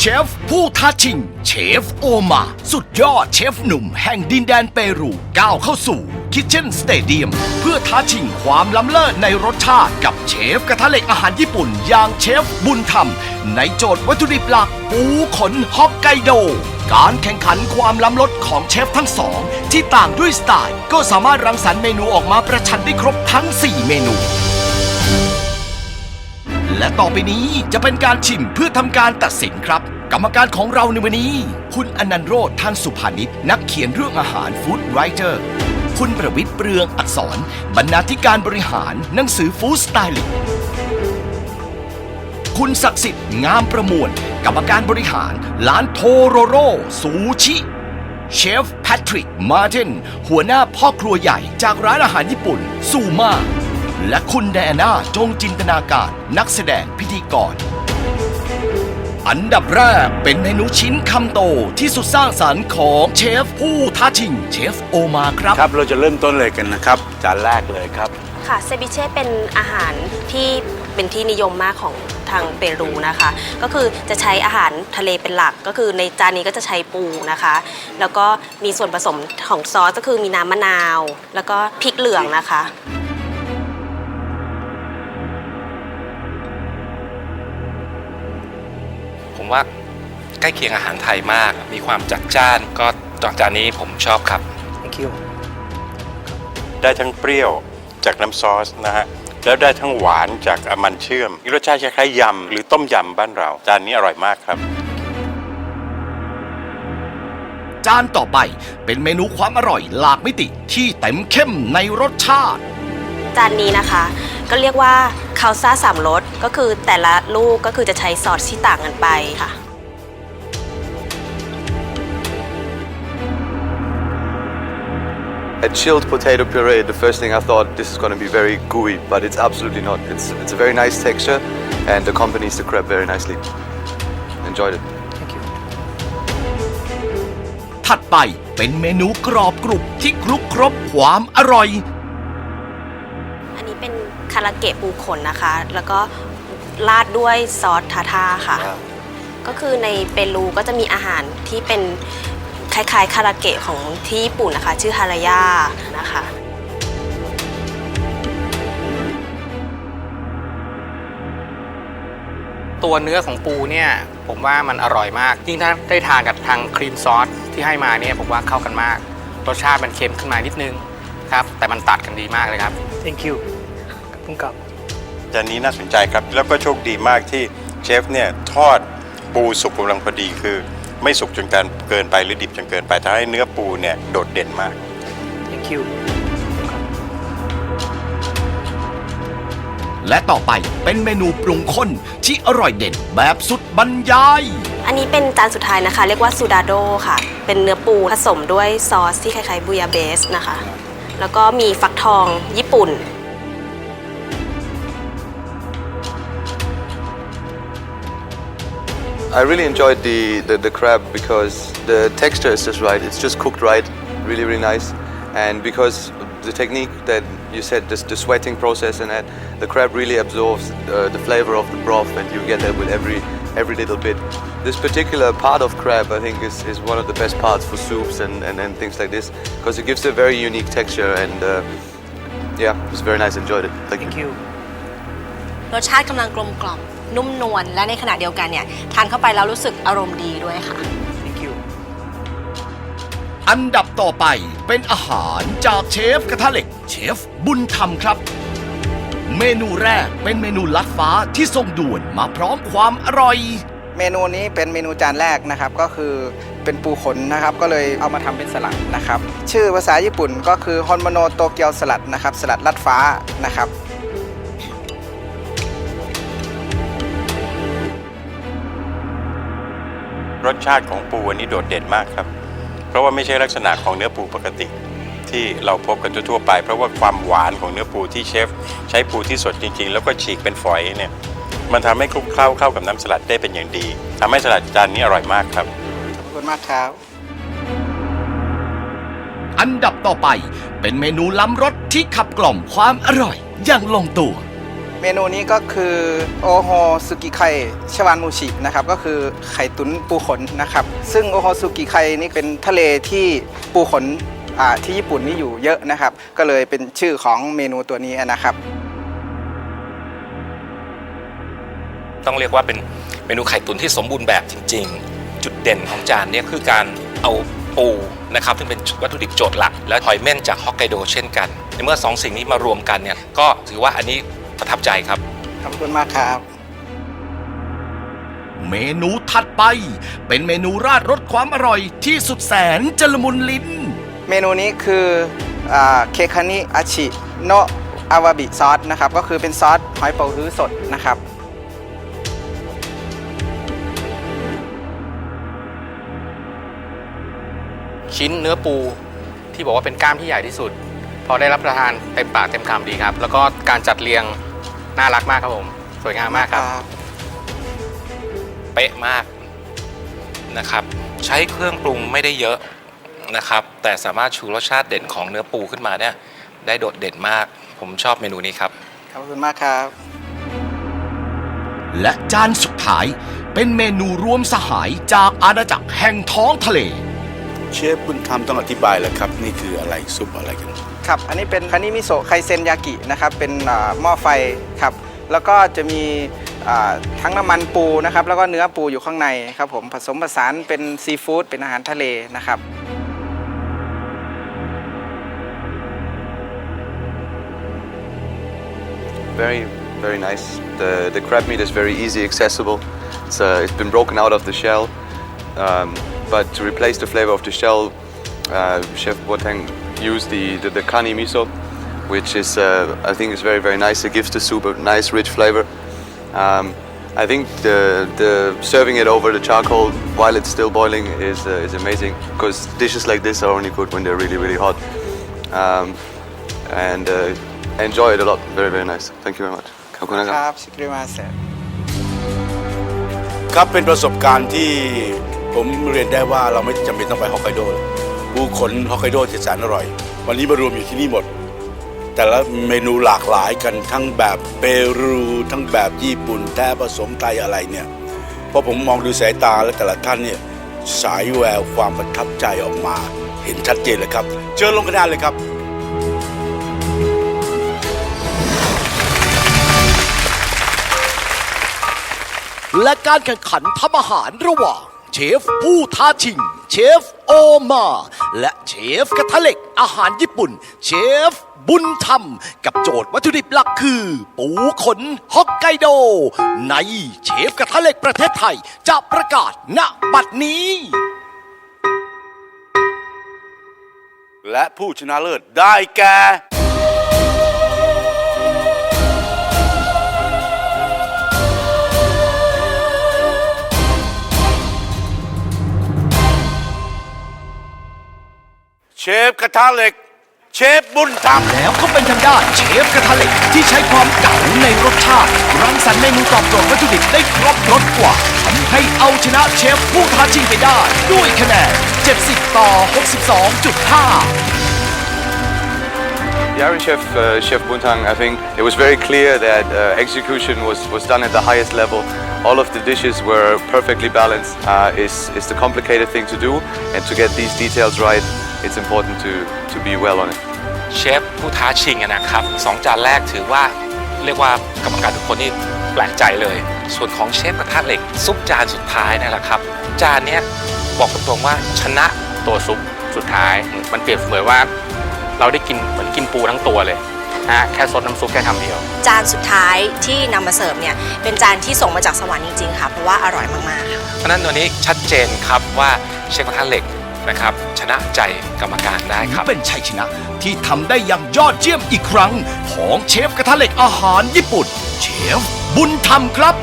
เชฟผู้ท้าชิง เชฟโอมา สุดยอดเชฟหนุ่มแห่งดินแดนเปรูก้าวเข้าสู่คิทเช่นสเตเดียมเพื่อท้าชิงความล้ำเลิศในรสชาติกับเชฟกระทะเหล็กอาหารญี่ปุ่น อย่างเชฟบุญธรรม ในโจทย์วัตถุดิบหลัก ปูขนฮอกไกโด การแข่งขันความล้ำลดของเชฟทั้งสอง ที่ต่างด้วยสไตล์ ก็สามารถรังสรรค์เมนูออกมาประชันได้ครบทั้ง 4 เมนู และต่อไปนี้จะเป็นการชิมเพื่อทำการตัดสินครับ กรรมการของเราในวันนี้ คุณอนันต์โรธท่านสุภานิชนักเขียนเรื่องอาหารฟู้ดไรเตอร์คุณประวิทย์เปลืองอักษร บรรณาธิการบริหารหนังสือฟู้ดสไตลิงคุณศักดิ์สิทธิ์งามประมวล กรรมการบริหารร้านโทโรโรซูชิเชฟแพทริกมาร์ตินหัวหน้าพ่อครัวใหญ่จากร้านอาหารญี่ปุ่นซูมา และคุณแดน่าจงจินตนาการนักแสดงพิธีกร อันดับแรกเป็นเมนูชิ้นคำโตที่สุดสร้างสรรค์ของเชฟผู้ท้าชิงเชฟโอมาครับ ครับเราจะเริ่มต้นเลยกันนะครับ จานแรกเลยครับ ค่ะเซบิเช่เป็นอาหารที่เป็นที่นิยมมากของทางเปรูนะคะ ก็คือจะใช้อาหารทะเลเป็นหลัก ก็คือในจานนี้ก็จะใช้ปูนะคะ แล้วก็มีส่วนผสมของซอสก็คือมีน้ำมะนาว แล้วก็พริกเหลืองนะคะ ผมว่าใกล้เคียงอาหารไทยมาก มีความจัดจ้านก็จานนี้ผมชอบครับ thank you ได้ทั้งเปรี้ยวจากน้ำซอสนะฮะ แล้วได้ทั้งหวานจากมันเชื่อมรสชาติคล้ายๆยำหรือต้มยำบ้านเรา จานนี้อร่อยมากครับ จานต่อไปเป็นเมนูความอร่อยหลากมิติที่เต็มเข้มในรสชาติ จานนี้นะคะ ก็เรียกว่าคาวซ่าสามรสก็คือแต่ละลูกก็คือจะใช้ซอสที่ต่างกันไปค่ะ A chilled potato puree, the first thing I thought this is going to be very gooey, but it's absolutely not. It's, it's a very nice texture and accompanies the crab very nicely. Enjoyed it. thank you ถัดไปเป็นเมนูกรอบกรุบที่คลุกครบความอร่อยอันนี้ เป็นคาราเกะปูขนนะคะ แล้วก็ราดด้วยซอสทาทาค่ะก็คือในเปรูก็จะมีอาหารที่เป็นคล้ายๆคาราเกะของที่ญี่ปุ่นนะคะ ชื่อฮารายานะคะ ตัวเนื้อของปูเนี่ยผมว่ามันอร่อยมาก ยิ่งถ้าได้ทานกับทางครีมซอสที่ให้มาเนี่ยผมว่าเข้ากันมาก รสชาติมันเค็มขึ้นมานิดนึงครับ แต่มันตัดกันดีมากเลยครับ thank you ขอบคุณครับ จานนี้น่าสนใจครับ แล้วก็โชคดีมากที่เชฟเนี่ยทอดปูสุกกำลังพอดีคือ ไม่สุกจนการเกินไปหรือดิบจนเกินไปทำให้เนื้อปูเนี่ยโดดเด่นมาก thank you และต่อไปเป็นเมนูปรุงข้นที่อร่อยเด่นแบบสุดบรรยาย อันนี้เป็นจานสุดท้ายนะคะ เรียกว่าซูดาโดค่ะ เป็นเนื้อปูผสมด้วยซอสที่คล้ายๆบุยาเบสนะคะ แล้วก็มีฟักทองญี่ปุ่น I really enjoyed the, the, the crab because the texture is just right. It's just cooked right, really, really nice. And because the technique that you said, this, the sweating process and that, the crab really absorbs uh, the flavor of the broth and you get that with every, every little bit. This particular part of crab, I think, is, is one of the best parts for soups and, and, and things like this because it gives a very unique texture and uh, yeah, it was very nice. Enjoyed it. Thank you. thank you รสชาติกำลังกลมกล่อม นุ่มนวลและในขณะเดียวกันเนี่ยทานเข้าไปแล้วรู้สึกอารมณ์ดีด้วยค่ะ thank you อันดับต่อไปเป็นอาหารจากเชฟกระทะเหล็ก เชฟบุญธรรมครับ เมนูแรกเป็นเมนูลัดฟ้าที่ทรงด่วนมาพร้อมความอร่อย เมนูนี้เป็นเมนูจานแรกนะครับก็คือเป็นปูขนนะครับ ก็เลยเอามาทำเป็นสลัดนะครับ ชื่อภาษาญี่ปุ่นก็คือฮอนโมโนโตเกียวสลัดนะครับ สลัดลัดฟ้านะครับ รสชาติของปูอันนี้โดดเด่นมากครับ เพราะว่าไม่ใช่ลักษณะของเนื้อปูปกติ ที่เราพบกันทั่วๆไป เพราะว่าความหวานของเนื้อปูที่เชฟ ใช้ปูที่สดจริง ๆ แล้วก็ฉีกเป็นฝอยเนี่ยมันทำให้คลุกเคล้าเข้ากับน้ำสลัดได้เป็นอย่างดีทำให้สลัดจานนี้อร่อยมากครับขอบคุณมากครับอันดับต่อไปเป็นเมนูล้ำรสที่ขับกล่อมความอร่อยอย่างลงตัว เมนูนี้ก็คือโอโฮสุกิไคชวานมูชินะครับก็คือไข่ตุ๋นปูขนนะครับซึ่งโอโฮสุกิไคนี่เป็นทะเลที่ปูขนที่ญี่ปุ่นนี่อยู่เยอะนะครับ ก็เลยเป็นชื่อของเมนูตัวนี้นะครับต้องเรียกว่าเป็นเมนูไข่ตุ๋นที่สมบูรณ์แบบจริง ๆ จุดเด่นของจานนี้คือการเอาปูนะครับซึ่งเป็นวัตถุดิบโจทย์หลัก และหอยเม่นจากฮอกไกโดเช่นกัน ในเมื่อสองสิ่งนี้มารวมกันเนี่ยก็ถือว่าอันนี้ ประทับใจครับ ขอบคุณมากครับ เมนูถัดไป เป็นเมนูราดรสความอร่อยที่สุดแสนจะละมุนลิ้น เมนูนี้คือเคคานิอาชิโนอาวาบิซอสนะครับ ก็คือเป็นซอสหอยเป๋าฮื้อสดนะครับ ชิ้นเนื้อปูที่บอกว่าเป็นกล้ามที่ใหญ่ที่สุด พอได้รับประทานเต็มปากเต็มคำดีครับ แล้วก็การจัดเรียง น่ารักมากครับผม สวยงามมากครับ เป๊ะมากนะครับ ใช้เครื่องปรุงไม่ได้เยอะนะครับ แต่สามารถชูรสชาติเด่นของเนื้อปูขึ้นมาเนี่ยได้โดดเด่นมาก ผมชอบเมนูนี้ครับ ขอบคุณมากครับ และจานสุดท้ายเป็นเมนูรวมสหายจากอาณาจักรแห่งท้องทะเล เชฟบุญธรรมต้องอธิบายแล้วครับ นี่คืออะไรซุปอะไรกัน ครับ อันนี้เป็นคานิมิโซะไคเซนยากินะครับ เป็นหม้อไฟครับ แล้วก็จะมีทั้งน้ำมันปูนะครับ แล้วก็เนื้อปูอยู่ข้างในครับผม ผสมผสานเป็นซีฟู้ด เป็นอาหารทะเลนะครับ Very, very nice. The, the crab meat is very easy accessible. It's, uh, it's been broken out of the shell. Um, but to replace the flavor of the shell, uh, Chef Boateng used the, the, the kani miso, which is, uh, I think is very, very nice. It gives the soup a nice, rich flavor. Um, I think the, the serving it over the charcoal while it's still boiling is, uh, is amazing because dishes like this are only good when they're really, really hot. Um, and uh, I enjoy it a lot. Very, very nice. Thank you very much. ขอบคุณนะครับ ครับชิคริมาเซ ครับเป็นประสบการณ์ที่ผมเรียนได้ว่าเราไม่จำเป็นต้องไปฮอกไกโด ปูขนฮอกไกโดที่แสนอร่อย วันนี้มารวมอยู่ที่นี่หมด แต่ละเมนูหลากหลายกันทั้งแบบเปรูทั้งแบบญี่ปุ่นแท้ผสมไทยอะไรเนี่ยพอผมมองดูสายตาและแต่ละท่านเนี่ยสายแววความประทับใจออกมา เห็นชัดเจนเลยครับ เชิญลงคะแนนเลยครับและการแข่งขันทำอาหารระหว่างเชฟผู้ท้าชิง เชฟโอมา และเชฟกระทะเหล็กอาหารญี่ปุ่น เชฟบุญธรรม กับโจทย์วัตถุดิบหลักคือ ปูขนฮอกไกโด ในเชฟกระทะเหล็กประเทศไทย จะประกาศณบัดนี้ และผู้ชนะเลิศได้แก่ เชฟกระทะเหล็ก เชฟบุญธรรม แล้วก็เป็นทางด้านเชฟกระทะเหล็กที่ใช้ความเก่าในรสชาติ รังสรรค์เมนูตอบโจทย์วัตถุดิบได้ครบรสกว่าทำให้เอาชนะเชฟผู้ท้าชิงไปได้ ด้วยคะแนน 70 ต่อ 62.5 The Iron Chef, uh, Chef Buntang, I think it was very clear that uh, execution was, was done at the highest level. All of the dishes were perfectly balanced. Uh, it's, it's the complicated thing to do, and to get these details right, it's important to, to be well on it. เชฟผู้ท้าชิงอะนะครับสองจานแรกถือว่าเรียกว่ากรรมการทุกคนนี่แปลกใจเลย ส่วนของเชฟกระทะเหล็กซุปจานสุดท้ายนี่แหละครับ จานเนี้ยบอกตรงๆว่าชนะตัวซุปสุดท้าย มันเปรียบเสมือนว่า เราได้กินเหมือนกินปูทั้งตัวเลยนะฮะแค่ซดน้ำซุปแค่คำเดียว จานสุดท้ายที่นำมาเสิร์ฟเนี่ยเป็นจานที่ส่งมาจากสวรรค์จริงๆค่ะเพราะว่าอร่อยมากๆค่ะ เพราะฉะนั้นวันนี้ชัดเจนครับว่าเชฟกระทะเหล็กนะครับ ชนะใจกรรมการได้ครับ เป็นชัยชนะที่ทำได้อย่างยอดเยี่ยมอีกครั้ง ของเชฟกระทะเหล็กอาหารญี่ปุ่น เชฟบุญธรรมครับ